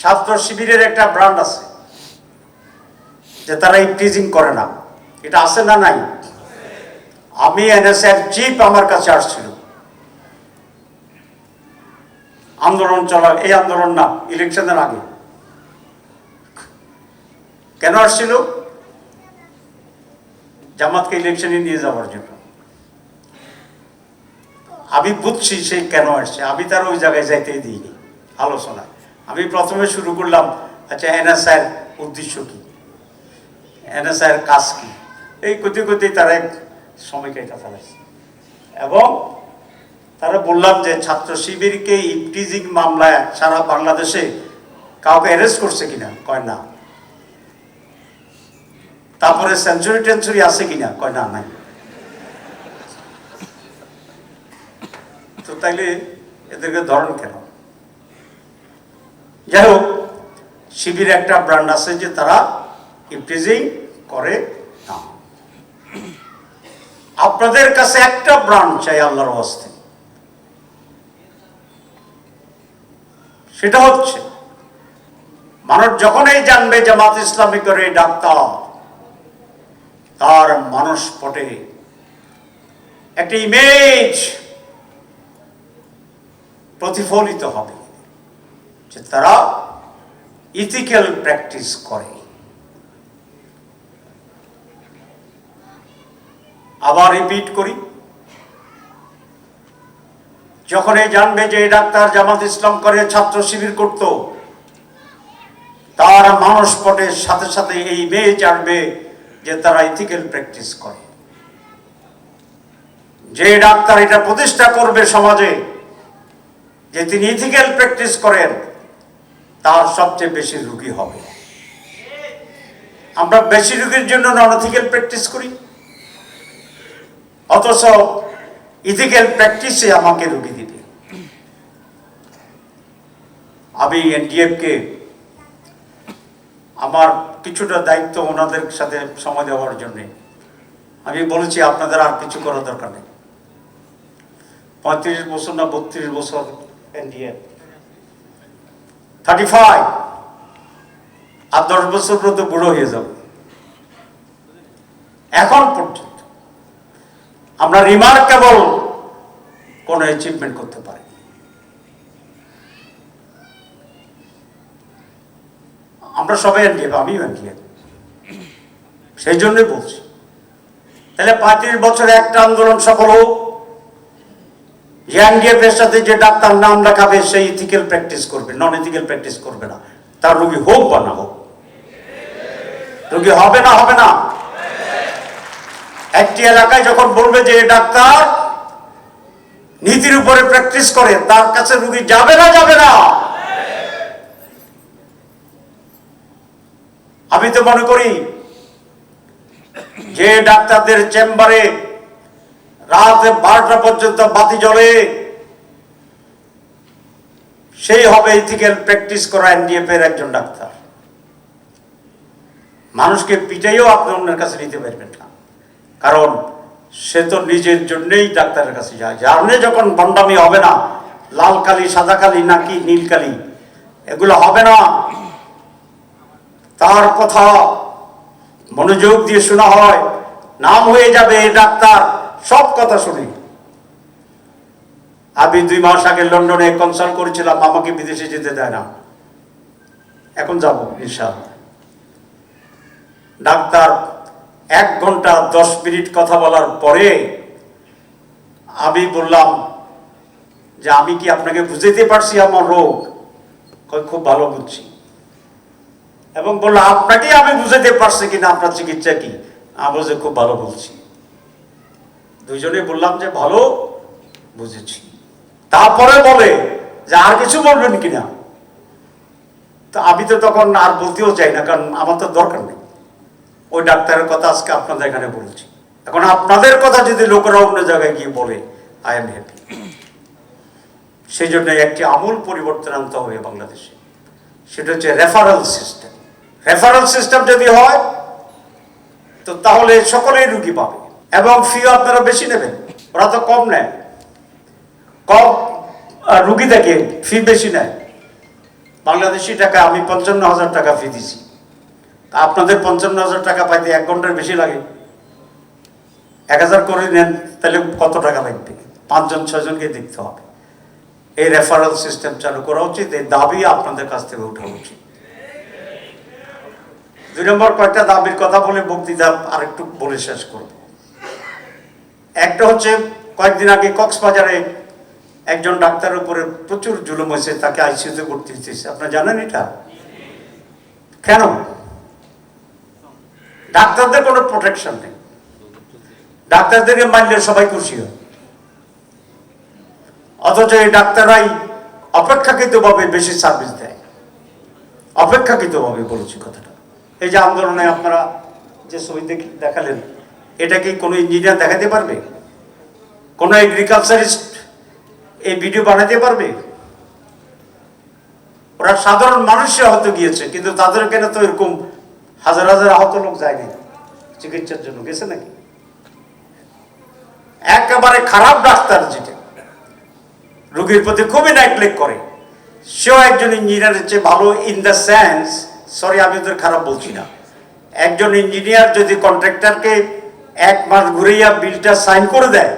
ছাত্র শিবিরের একটা ব্র্যান্ড আছে, যে তারা ইপটিজিং করে না। এটা আছে না নাই? আমি এনএসএর চিফ আমার কাছে আসছিল। আন্দোলন চলা, এই আন্দোলন না ইলেকশনের আগে। কেন আসছিল? জামাতকে ইলেকশনে নিয়ে যাওয়ার জন্য। আমি বুঝছি সেই কেন আসছে, আমি তার ওই জায়গায় যাইতেই দিইনি, আলোচনায়। আমি প্রথমে শুরু করলাম আচ্ছা এনএসআইয়ের উদ্দেশ্য কি? এনএসআইয়ের কাজ কি? এই করতে করতেই তারা এক সময়কে কথা লাগছে এবং তারা বললাম যে ছাত্র শিবিরকে ইপটিজিং মামলায় সারা বাংলাদেশে কাউকে অ্যারেস্ট করছে কিনা? কয় না। তারপরে সেঞ্চুরি টেঞ্চুরি আছে কিনা? কয় না, নাই। তো তাইলে এদেরকে ধরন কেন? যাই হোক শিবির একটা ব্র্যান্ড আছে যে তারা ইপটিজিং করে না। আপনাদের কাছে একটা ব্র্যান্ড চাই আল্লাহর হস্তে সেটা হচ্ছে, মানুষ যখনই জানবে জামাত ইসলামী করে ডাক্তার, তার মানুষ পটে। একটি ইমেজ প্রতিফলিত হবে। যে তারা ইথিক্যাল প্র্যাকটিস করে। আবার রিপিট করি। যখন এই জানবে যে এই ডাক্তার জামাত ইসলাম করে, ছাত্র শিবির করত, তার মানুষ পটের সাথে সাথে এই মেয়ে জানবে যে তারা ইথিক্যাল প্র্যাকটিস করে। যে ডাক্তার এটা প্রতিষ্ঠা করবে সমাজে, যে তিনি ইথিক্যাল প্র্যাকটিস করেন তার সবচেয়ে বেশি রুগী হবে। আমরা বেশি রুগীর জন্য নন ইথিক্যাল প্র্যাকটিস করি। অথচ ইথিক্যাল প্র্যাকটিসে আমাকে রুগী দিবে। আমি এনডিএফকে আমার কিছুটা দায়িত্ব ওনাদের সাথে সময় দেওয়ার জন্যে। আমি বলেছি, আপনাদের আর কিছু করার দরকার নেই। পঁয়ত্রিশ বছর না বত্রিশ বছর এনডিএফ। থার্টি ফাইভ আর দশ বছর পর্যন্ত বুড়ো হয়ে যাব। এখন পর্যন্ত আমরা রিমার্কেবল কোন অ্যাচিভমেন্ট করতে পারি। আমরা সবাই এনডিএফ আমিও এনডিএফ সেই জন্যই বলছি। তাহলে পঁয়ত্রিশ বছরে একটা আন্দোলন সফল হোক। যে সাথে যে ডাক্তার নাম লেখাবে সেই ইথিক্যাল প্র্যাকটিস করবে নন ইথিক্যাল প্র্যাকটিস করবে না। তার রোগী হোক বা না হোক। রোগী হবে না হবে না। একটি এলাকায় যখন বলবে যে ডাক্তার, নীতির উপরে প্র্যাকটিস করে, তার কাছে রুগী যাবে না যাবে না। আমি তো মনে করি যে, ডাক্তারদের চেম্বারে রাত বারোটা পর্যন্ত বাতি জ্বলে। সেই হবে ইথিক্যাল প্র্যাকটিস করা এনডিএফ এর একজন ডাক্তার। মানুষকে পিটাইও আপনি অন্যের কাছে নিতে পারবেন না। কারণ সে তো নিজের জন্যই ডাক্তারের কাছে যায়। জানলে যখন বন্ডামি হবে না, লাল কালি, সাদা কালি নাকি নীল কালি, এগুলো হবে না। তার কথা মনোযোগ দিয়ে শোনা হয়। নাম হয়ে যাবে ডাক্তার। সব কথা শুনি। আমি দুই মাস আগে লন্ডনে কনসাল্ট করেছিলাম, আমাকে বিদেশে যেতে দেয় না। এখন যাব, ইনশাআল্লাহ। ডাক্তার, এক ঘণ্টা দশ মিনিট কথা বলার পরে আমি বললাম যে, আমি কি আপনাকে বুঝাইতে পারছি আমার রোগ? খুব ভালো বুঝছি। এবং বলল, আপনাকেই আমি বুঝাইতে পারছি কিনা, আপনার চিকিৎসা কি? আমি খুব ভালো বলছি। দুইজনে বললাম যে ভালো বুঝেছি। তারপরে বলে যে আর কিছু বলবেন কিনা? তো আমি তো তখন আর বলতেও চাই না, কারণ আমার তো দরকার নেই। ওই ডাক্তারের কথা আজকে আপনাদের এখানে বলছি। এখন আপনাদের কথা যদি লোকেরা অন্য জায়গায় গিয়ে বলে আই এম হ্যাপি সেই জন্য একটি আমূল পরিবর্তন আনতে হবে বাংলাদেশে। সেটা হচ্ছে রেফারেল সিস্টেম রেফারেল সিস্টেম যদি হয়, তো তাহলে সকলেই রুগী পাবে। এবং ফি আপনারা বেশি নেবেন। ওরা তো কম নেয়। কম রুগী দেখে ফি বেশি নেয়। বাংলাদেশি টাকা আমি পঞ্চান্ন হাজার টাকা ফি দিছি। আপনাদের পঞ্চান্ন হাজার টাকা পাইতে এক ঘণ্টার বেশি লাগে। এক হাজার করে নেন, তাহলে কত টাকা লাগবে? পাঁচজন, ছয়জনকে দেখতে হবে। এই রেফারেল সিস্টেম চালু করা উচিত, এই দাবি আপনাদের কাছ থেকে ওঠা উচিত। দুই নম্বর কয়েকটা দাবির কথা বলে বক্তৃতা আরেকটু বলে শেষ করব। একটা হচ্ছে কয়েকদিন আগে কক্সবাজারে একজন ডাক্তারের উপরে প্রচুর জুলুম হয়েছে, তাকে আইসিউতে ভর্তি দিতেছে আপনারা জানেন এটা? কেন? ডাক্তারদের কোনো প্রোটেকশন নেই। ডাক্তারদেরকে মানলে সবাই খুশি হয়। অথচ এই ডাক্তাররাই অপেক্ষাকৃতভাবে বেশি সার্ভিস দেয়। অপেক্ষাকৃতভাবে বলেছি কথাটা। এই যে আন্দোলনে আপনারা যে ছবি দেখ- দেখালেন এটা কি কোনো ইঞ্জিনিয়ার দেখাতে পারবে? কোনো এগ্রিকালচারিস্ট এই ভিডিও বানাতে পারবে? ওরা সাধারণ মানুষে হয়তো গিয়েছে কিন্তু তাদের কেন তো এরকম হাজার হাজার আহত লোক যায়নি চিকিৎসার জন্য? গেছে নাকি? একেবারে খারাপ ডাক্তার যেটা। রোগীর প্রতি খুবই নেগলেক্ট করে। সেও একজন ইঞ্জিনিয়ারের চেয়ে ভালো ইন দ্য সেন্স সরি আমি ওদের খারাপ বলছি না। একজন ইঞ্জিনিয়ার যদি কন্ট্রাক্টরকে এক মাস ঘুরে বিলটা সাইন করে দেয়।